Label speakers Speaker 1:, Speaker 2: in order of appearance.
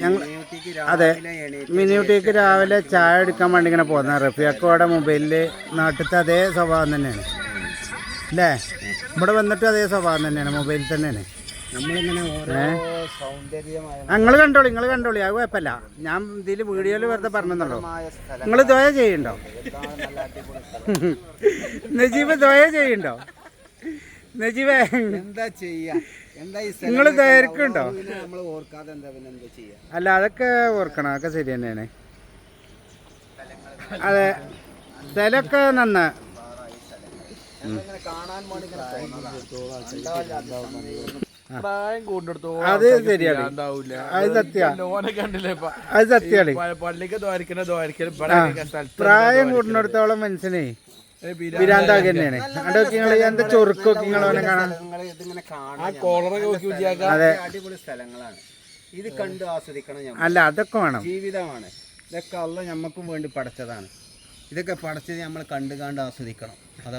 Speaker 1: ഞങ്ങൾ- അതെ മിനിയൂട്ടിക്ക് രാവിലെ ചായ എടുക്കാൻ വേണ്ടി ഇങ്ങനെ പോകുന്ന റഫിയാക്കോടെ മൊബൈലിൽ നാട്ടിലത്തെ അതേ സ്വഭാവം തന്നെയാണ്. അല്ലേ? ഇവിടെ വന്നിട്ട് അതേ സ്വഭാവം തന്നെയാണ് മൊബൈലിൽ തന്നെയാണ്. നിങ്ങൾ കണ്ടോളി നിങ്ങൾ കണ്ടോളി അത് കുഴപ്പമില്ല. ഞാൻ ഇതിൽ വീഡിയോയിൽ വെറുതെ പറഞ്ഞെന്നുള്ളൂ. നിങ്ങൾ ദ്വയ ചെയ്യണ്ടോ നജീബ് ദ്വയ ചെയ്യണ്ടോ നജീബേ.
Speaker 2: എന്താ ചെയ്യാ? എന്താ ഈ
Speaker 1: നിങ്ങൾ ദൈർഘ്യമുണ്ടോ?
Speaker 2: നമ്മൾ ഓർക്കാതെ എന്താ പിന്നെ എന്താ ചെയ്യാ?
Speaker 1: അല്ല അതൊക്കെ ഓർക്കണം. അതൊക്കെ ശരി തന്നെയാണ്. അതെ. സ്ഥലമൊക്കെ നന്ന.
Speaker 3: പ്രായം
Speaker 1: അത് ശരിയാണ്.
Speaker 3: ഉണ്ടാവൂല
Speaker 1: അത് സത്യ.
Speaker 3: ഓനെ കണ്ടില്ലേ? ഇപ്പൊ?
Speaker 1: അത് സത്യമാണ്
Speaker 3: പ- പള്ളിക്ക് ദ്വാരിക്കണ ദ്വാരിക്കലും ഇവിടെ സ്ഥലത്ത്
Speaker 1: പ്രായം കൂടുന്നിടത്തോളം മനുഷ്യനെ വിരാന്താക തന്നെയാണ് അതൊക്കെ നിങ്ങൾ എന്താ ചൊറുക്കൊക്കെ നിങ്ങൾ കാണാൻ? അതെ.
Speaker 2: അടിപൊളി സ്ഥലങ്ങളാണ്. ഇത് കണ്ട് ആസ്വദിക്കണം
Speaker 1: അല്ല അതൊക്കെ വേണം.
Speaker 2: ജീവിതമാണ്. ഇതൊക്കെ അല്ല ഞമ്മക്കും വേണ്ടി പഠിച്ചതാണ് ഇതൊക്കെ പഠിച്ചത് നമ്മൾ കണ്ടു കണ്ട് ആസ്വദിക്കണം. അതാ